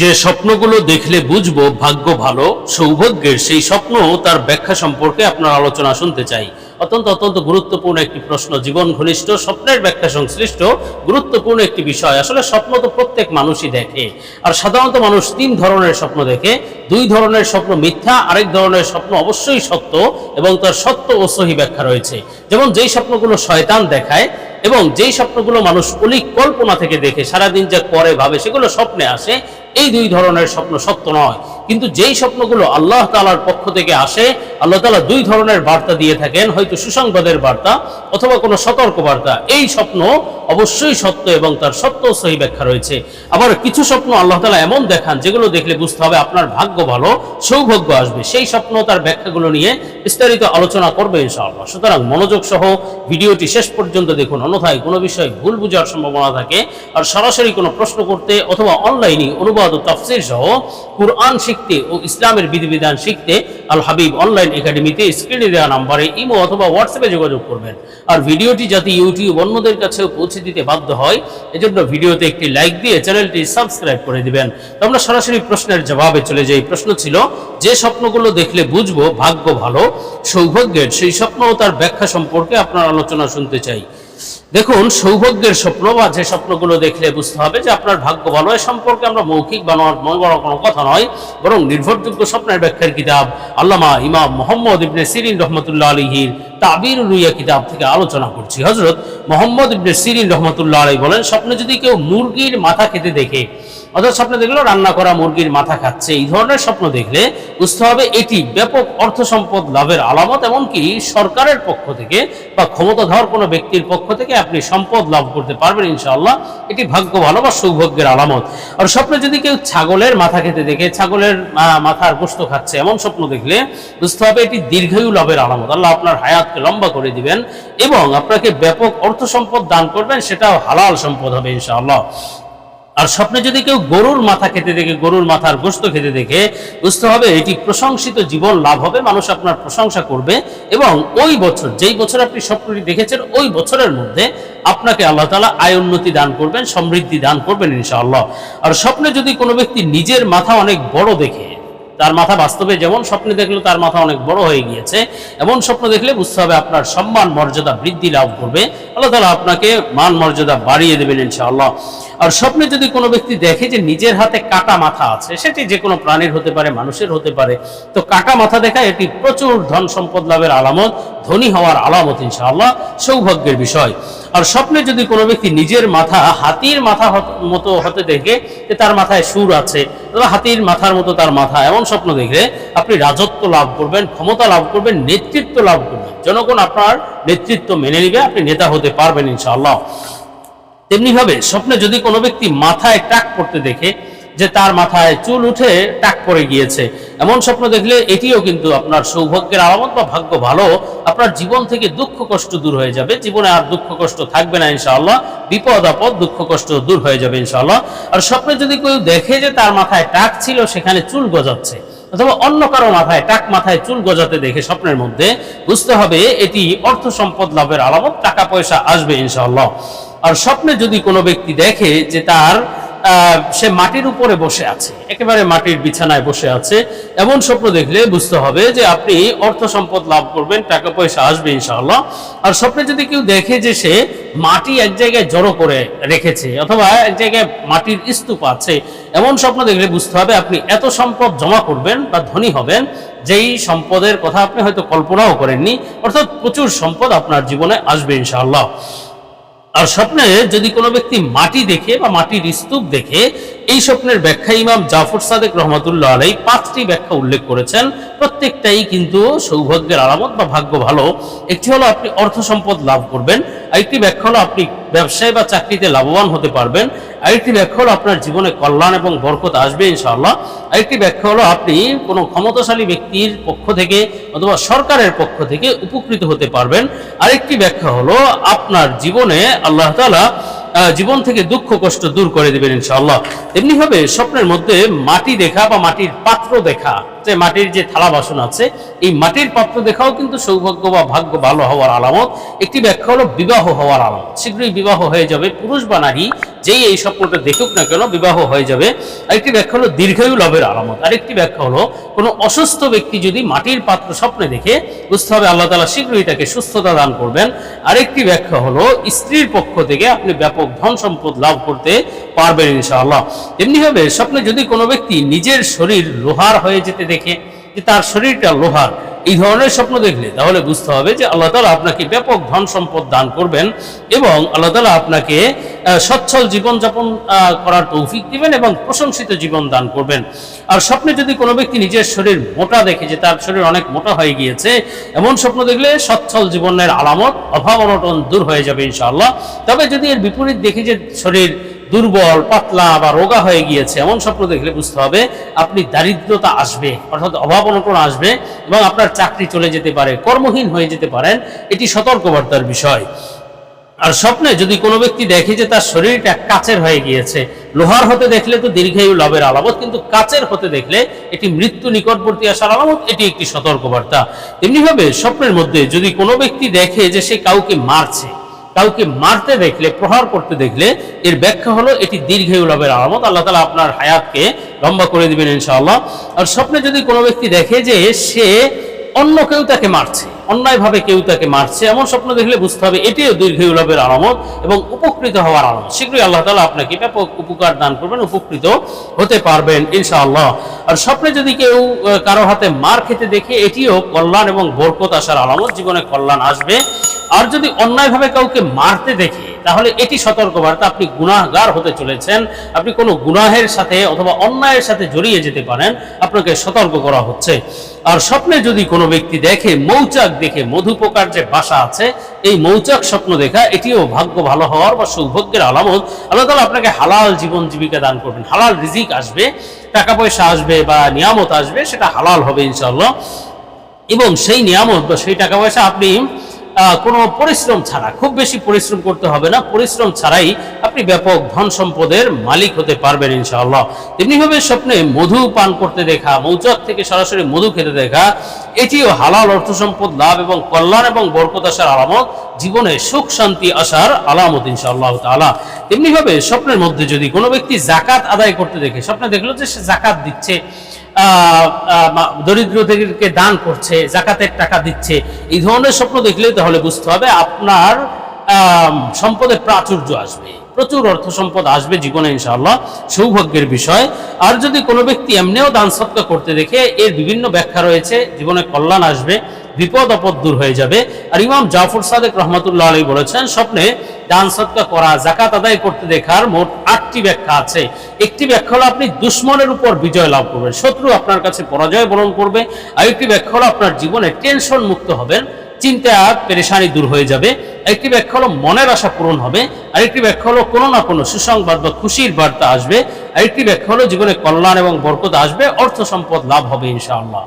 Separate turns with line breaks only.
যে স্বপ্নগুলো দেখলে বুঝব ভাগ্য ভালো, সৌভাগ্যের সেই স্বপ্ন তার ব্যাখ্যা সম্পর্কে আপনার আলোচনা শুনতে চাই। অত্যন্ত অত্যন্ত গুরুত্বপূর্ণ একটি প্রশ্ন, জীবন ঘনিষ্ঠ, স্বপ্নের ব্যাখ্যা সংশ্লিষ্ট, গুরুত্বপূর্ণ একটি বিষয়। আসলে স্বপ্ন তো প্রত্যেক মানুষই দেখে, আর সাধারণত মানুষ তিন ধরনের স্বপ্ন দেখে। দুই ধরনের স্বপ্ন মিথ্যা, আরেক ধরনের স্বপ্ন অবশ্যই সত্য, এবং তার সত্য ও সহি ব্যাখ্যা রয়েছে। যেমন যেই স্বপ্নগুলো শয়তান দেখায় এবং যেই স্বপ্নগুলো মানুষ অলিক কল্পনা থেকে দেখে সারাদিন যা করে, ভাবে, সেগুলো স্বপ্নে আসে, এই দুই ধরনের স্বপ্ন সত্য নয়। কিন্তু যেই স্বপ্নগুলো আল্লাহ তালার পক্ষ থেকে আসে আল্লাহ তালা দুই ধরনের বার্তা দিয়ে থাকেন, হয়তো সুসংবাদের বার্তা অথবা কোনো সতর্ক বার্তা এই স্বপ্ন অবশ্যই সত্য এবং তার সত্য সহি ব্যাখ্যা রয়েছে। আবার কিছু স্বপ্ন আল্লাহ তালা এমন দেখান, যেগুলো দেখলে বুঝতে হবে আপনার ভাগ্য ভালো, সৌভাগ্য আসবে। সেই স্বপ্ন তার ব্যাখ্যাগুলো নিয়ে বিস্তারিত আলোচনা করবে ইনশাআল্লাহ। সুতরাং মনোযোগ সহ ভিডিওটি শেষ পর্যন্ত দেখুন, অন্যথায় কোনো বিষয়ে ভুল বোঝার সম্ভাবনা থাকে। আর সরাসরি কোনো প্রশ্ন করতে অথবা অনলাইনে অনুবাদ ও তাফসির সহ কুরআন শিখতে ও ইসলামের বিধিবিধান শিখতে আল হাবিব অনলাইন একাডেমিতে স্ক্রিনে দেওয়া নাম্বারে ইমো অথবা হোয়াটসঅ্যাপে যোগাযোগ করবেন। আর ভিডিওটি যাতে ইউটিউব অন্যদের কাছেও পৌঁছে দিতে বাধ্য হয়, এজন্য ভিডিওতে একটি লাইক দিয়ে চ্যানেলটি সাবস্ক্রাইব করে দিবেন। তো আমরা সরাসরি প্রশ্নের জবাবে চলে যাই। প্রশ্ন ছিল, যে স্বপ্নগুলো দেখলে বুঝব ভাগ্য ভালো, সৌভাগ্যের সেই স্বপ্ন ও তার ব্যাখ্যা সম্পর্কে আপনার আলোচনা শুনতে চাই। দেখুন, সৌভাগ্যের স্বপ্ন বা যে স্বপ্নগুলো দেখলে বুঝতে হবে যে আপনার ভাগ্য ভালো সম্পর্কে আমরা মৌখিক বানোয়ার কোনো কথা নয়, বরং নির্ভরযোগ্য স্বপ্নের ব্যাখ্যার কিতাব আল্লামা ইমাম মোহাম্মদ ইবনে সিরিন রহমতুল্লাহ আলহির তাবির রুইয়া কিতাব থেকে আলোচনা করছি। হজরত মোহাম্মদ ইবনে সিরিন রহমতুল্লাহ আলী বলেন, স্বপ্নে যদি কেউ মুরগির মাথা খেতে দেখে অর্থাৎ স্বপ্নে দেখল রান্না করা মুরগির মাথা খাচ্ছে। এই ধরনের স্বপ্ন দেখলে বুঝতে হবে এটি ব্যাপক অর্থ সম্পদ লাভের আলামত, এমনকি সরকারের পক্ষ থেকে বা ক্ষমতাধর কোনো ব্যক্তির পক্ষ থেকে আপনি সম্পদ লাভ করতে পারবেন ইনশাআল্লাহ। এটি ভাগ্য ভালো বা সৌভাগ্যের আলামত। আর স্বপ্নে যদি কেউ ছাগলের মাথা খেতে দেখে, ছাগলের মাথার গোস্ত খাচ্ছে, এমন স্বপ্ন দেখলে বুঝতে হবে এটি দীর্ঘায়ু লাভের আলামত। আল্লাহ আপনার হায়াতকে লম্বা করে দিবেন এবং আপনাকে ব্যাপক অর্থ সম্পদ দান করবেন, সেটাও হালাল সম্পদ হবে ইনশাআল্লাহ। আর স্বপ্নে যদি কেউ গরুর মাথা খেতে দেখে, গরুর মাথার গোস্ত খেতে দেখে, বুঝতে হবে এটি প্রশংসিত জীবন লাভ হবে, মানুষ আপনার প্রশংসা করবে এবং ওই বছর, যেই বছর আপনি স্বপ্নটি দেখেছেন, ওই বছরের মধ্যে আপনাকে আল্লাহ তালা আয় উন্নতি দান করবেন, সমৃদ্ধি দান করবেন ইনশাআল্লাহ। আর স্বপ্নে যদি কোনো ব্যক্তি নিজের মাথা অনেক বড় দেখে তার মাথা বাস্তবে যেমন স্বপ্নে দেখল তার মাথা অনেক বড় হয়ে গিয়েছে, এমন স্বপ্ন দেখলে বুঝতে হবে আপনার সম্মান, মর্যাদা বৃদ্ধি লাভ করবে। আল্লাহ তালা আপনাকে মান, মর্যাদা বাড়িয়ে দেবেন ইনশাআল্লাহ। আর স্বপ্নে যদি কোনো ব্যক্তি দেখে যে নিজের হাতে কাটা মাথা আছে, সেটি যে কোনো প্রাণীর হতে পারে, মানুষের হতে পারে, তো কাটা মাথা দেখা এটি প্রচুর ধন সম্পদ লাভের আলামত। ধনী হওয়ার আলামত ইনশাআল্লাহ সৌভাগ্যের বিষয়। আর স্বপ্নে যদি কোনো ব্যক্তি নিজের মাথা হাতির মাথা মতো হতে দেখে যে তার মাথায় সুর আছে হাতির মাথার মতো তার মাথা, এমন স্বপ্ন দেখলে আপনি রাজত্ব লাভ করবেন, ক্ষমতা লাভ করবেন, নেতৃত্ব লাভ করবেন। জনগণ আপনার নেতৃত্ব মেনে নিবে, আপনি নেতা হতে পারবেন ইনশাআল্লাহ। তেমনিভাবে স্বপ্নে যদি কোনো ব্যক্তি মাথায় টাক পড়তে দেখে যে তার মাথায় চুল উঠে টাক পড়ে গিয়েছে। এমন স্বপ্ন দেখলে এটিও কিন্তু আপনার সৌভাগ্যের আলামত বা ভাগ্য ভালো। আপনার জীবন থেকে দুঃখ কষ্ট দূর হয়ে যাবে। জীবনে আর দুঃখ কষ্ট থাকবে না ইনশাআল্লাহ। বিপদ, আপদ, দুঃখ কষ্ট দূর হয়ে যাবে ইনশাআল্লাহ। আর স্বপ্নে যদি কেউ দেখে যে তার মাথায় টাক ছিল, সেখানে চুল গজাচ্ছে। অথবা অন্য কারও মাথায় টাক মাথায় চুল গজাতে দেখে স্বপ্নের মধ্যে, বুঝতে হবে এটি অর্থ সম্পদ লাভের আলামত। টাকা পয়সা আসবে ইনশাআল্লাহ। আর স্বপ্নে যদি কোনো ব্যক্তি দেখে যে তার সে মাটির উপরে বসে আছে, একেবারে মাটির বিছানায় বসে আছে। এমন স্বপ্ন দেখলে বুঝতে হবে যে আপনি অর্থ সম্পদ লাভ করবেন, টাকা পয়সা আসবে ইনশাআল্লাহ। আর স্বপ্নে যদি কেউ দেখে যে সে মাটি এক জায়গায় জড়ো করে রেখেছে, অথবা এক জায়গায় মাটির স্তূপ আছে, এমন স্বপ্ন দেখলে বুঝতে হবে আপনি এত সম্পদ জমা করবেন বা ধনী হবেন, যেই সম্পদের কথা আপনি হয়তো কল্পনাও করেননি, অর্থাৎ প্রচুর সম্পদ আপনার জীবনে আসবে ইনশাআল্লাহ। আর স্বপ্নে যদি কোনো ব্যক্তি মাটি দেখে বা মাটির স্তূপ দেখে, এই স্বপ্নের ব্যাখ্যা ইমাম জাফর সাদেক রহমতুল্লাহ আলাই পাঁচটি ব্যাখ্যা উল্লেখ করেছেন। প্রত্যেকটাই কিন্তু সৌভাগ্যের আলামত বা ভাগ্য ভালো। একটি হলো আপনি অর্থ সম্পদ লাভ করবেন, আরেকটি ব্যাখ্যা হলো আপনি ব্যবসায় বা চাকরিতে লাভবান হতে পারবেন। আরেকটি ব্যাখ্যা হলো আপনার জীবনে কল্যাণ এবং বরকত আসবে ইনশাআল্লাহ। আরেকটি ব্যাখ্যা হলো আপনি কোনো ক্ষমতাশালী ব্যক্তির পক্ষ থেকে অথবা সরকারের পক্ষ থেকে উপকৃত হতে পারবেন। আরেকটি ব্যাখ্যা হলো আপনার জীবনে আল্লাহ আহ, জীবন থেকে দুঃখ, কষ্ট দূর করে দেবেন ইনশাআল্লাহ। হবে, স্বপ্নের মধ্যে মাটি দেখা বা মাটির পাত্র দেখা, যে মাটির যে থালা বাসন আছে, এই মাটির পাত্র দেখাও কিন্তু সৌভাগ্য বা ভাগ্য ভালো হওয়ার আলামত। একটি ব্যাখ্যা হলো, বিবাহ হওয়ার আলামত। শীঘ্রই বিবাহ হয়ে যাবে, পুরুষ বা নারী, যেই এই স্বপ্নটা দেখুক না কেন বিবাহ হয়ে যাবে। আরেকটি ব্যাখ্যা হলো, দীর্ঘায়ু লাভের আলামত। আরেকটি ব্যাখ্যা হলো, কোনো অসুস্থ ব্যক্তি যদি মাটির পাত্র স্বপ্নে দেখে, বুঝতে হবে আল্লাহ তালা শীঘ্রই তাকে সুস্থতা দান করবেন। আরেকটি ব্যাখ্যা হলো, স্ত্রীর পক্ষ থেকে আপনি ব্যাপক ধন সম্পদ লাভ করতে পারবেন ইনশাআল্লাহ। এমনি হবে স্বপ্নে যদি কোনো ব্যক্তি নিজের শরীর লোহার হয়ে যেতে দেখে যে তার শরীরটা লোহার এই ধরনের স্বপ্ন দেখলে তাহলে বুঝতে হবে যে আল্লাহ তালা আপনাকে ব্যাপক ধন সম্পদ দান করবেন এবং আল্লাহ তালা আপনাকে সচ্ছল জীবনযাপন করার তৌফিক দিবেন এবং প্রশংসিত জীবন দান করবেন। আর স্বপ্নে যদি কোনো ব্যক্তি নিজের শরীর মোটা দেখে যে তার শরীর অনেক মোটা হয়ে গিয়েছে, এমন স্বপ্ন দেখলে সচ্ছল জীবনের আলামত, অভাব অনটন দূর হয়ে যাবে ইনশাআল্লাহ। তবে যদি এর বিপরীত দেখি যে শরীর দুর্বল, পাতলা বা রোগা হয়ে গিয়েছে, এমন স্বপ্ন দেখলে বুঝতে হবে আপনি দারিদ্রতা আসবে, অর্থাৎ অভাব অনটন আসবে এবং আপনার চাকরি চলে যেতে পারে, কর্মহীন হয়ে যেতে পারেন, এটি সতর্কবার্তার বিষয়। আর স্বপ্নে যদি কোনো ব্যক্তি দেখে যে তার শরীরটা কাচের হয়ে গিয়েছে, লোহার হতে দেখলে তো দীর্ঘায়ু লাভের আলামত, কিন্তু কাচের হতে দেখলে এটি মৃত্যু নিকটবর্তী আসার আলামত, এটি একটি সতর্কবার্তা। তেমনিভাবে স্বপ্নের মধ্যে যদি কোনো ব্যক্তি দেখে যে সে কাউকে মারছে কাউকে মারতে দেখলে, প্রহার করতে দেখলে, এর ব্যাখ্যা হলো এটি দীর্ঘায়ু লাভের আলামত। আল্লাহ তালা আপনার হায়াতকে লম্বা করে দিবেন ইনশাআল্লাহ। আর স্বপ্নে যদি কোনো ব্যক্তি দেখে যে সে অন্য কেউ তাকে মারছে, অন্যায়ভাবে কেউ তাকে মারছে, এমন স্বপ্ন দেখলে বুঝতে হবে এটিও দীর্ঘায়ু লাভের আলামত এবং উপকৃত হওয়ার আলামত। শীঘ্রই আল্লাহ তালা আপনাকে ব্যাপক উপকার দান করবেন, উপকৃত হতে পারবেন ইনশাআল্লাহ। আর স্বপ্নে যদি কেউ কারও হাতে মার খেতে দেখে, এটিও কল্যাণ এবং বরকত আসার আলামত। জীবনে কল্যাণ আসবে। আর যদি অন্যায়ভাবে কাউকে মারতে দেখে, তাহলে এটি সতর্কবার্তা। আপনি গুনাহগার হতে চলেছেন। আপনি কোনো গুনাহের সাথে অথবা অন্যায়ের সাথে জড়িয়ে যেতে পারেন। আপনাকে সতর্ক করা হচ্ছে। আর স্বপ্নে যদি কোনো ব্যক্তি দেখে, মৌচাক দেখে মধু পোকার যে বাসা আছে, এই মৌচাক স্বপ্ন দেখা, এটিও ভাগ্য ভালো হওয়ার বা সৌভাগ্যের আলামত। আল্লাহ তালা আপনাকে হালাল জীবন জীবিকা দান করবেন। হালাল রিজিক আসবে, টাকা পয়সা আসবে বা নিয়ামত আসবে, সেটা হালাল হবে ইনশাল্লাহ এবং সেই নিয়ামত বা সেই টাকা পয়সা আপনি কোনো পরিশ্রম ছাড়া, খুব বেশি পরিশ্রম করতে হবে না। পরিশ্রম ছাড়াই আপনি ব্যাপক ধন সম্পদের মালিক হতে পারবেন ইনশাআল্লাহ। তেমনিভাবে স্বপ্নে মধু পান করতে দেখা, মৌচাক থেকে সরাসরি মধু খেতে দেখা, এটিও হালাল অর্থ সম্পদ, লাভ এবং কল্যাণ এবং বরকত আসার আলামত, জীবনে সুখ, শান্তি আসার আলামত ইনশাআল্লাহ তাআলা। তেমনিভাবে স্বপ্নের মধ্যে যদি কোনো ব্যক্তি জাকাত আদায় করতে দেখে, স্বপ্নে দেখল যে সে জাকাত দিচ্ছে দরিদ্রদেরকে দান করছে জাকাতের টাকা দিচ্ছে এই ধরনের স্বপ্ন দেখলে তাহলে বুঝতে হবে আপনার আম, সম্পদের প্রাচুর্য আসবে। প্রচুর অর্থ সম্পদ আসবে জীবনে ইনশাআল্লাহ। সৌভাগ্যের বিষয়। আর যদি কোনো ব্যক্তি এমনিও দান সৎকা করতে দেখে এর বিভিন্ন ব্যাখ্যা রয়েছে জীবনে কল্যাণ আসবে বিপদ আপদ দূর হয়ে যাবে। আর ইমাম জাফর সাদেক রহমতুল্লাহ আলী বলেছেন স্বপ্নে দান সৎকা করা জাকাত আদায় করতে দেখার মোট আটটি ব্যাখ্যা আছে। একটি ব্যাখ্যা হলো আপনি দুশ্মনের উপর বিজয় লাভ করবেন, শত্রু আপনার কাছে পরাজয় বরণ করবে আরেকটি ব্যাখ্যা হলো আপনার জীবনে টেনশন মুক্ত হবেন চিন্তা পেরেশানি দূর হয়ে যাবে একটি ব্যাখ্যা হলো মনের আশা পূরণ হবে, আরেকটি ব্যাখ্যা হলো কোনো না কোনো সুসংবাদ বা খুশির বার্তা আসবে, আরেকটি ব্যাখ্যা হলো জীবনে কল্যাণ এবং বরকত আসবে, অর্থ সম্পদ লাভ হবে ইনশাআল্লাহ।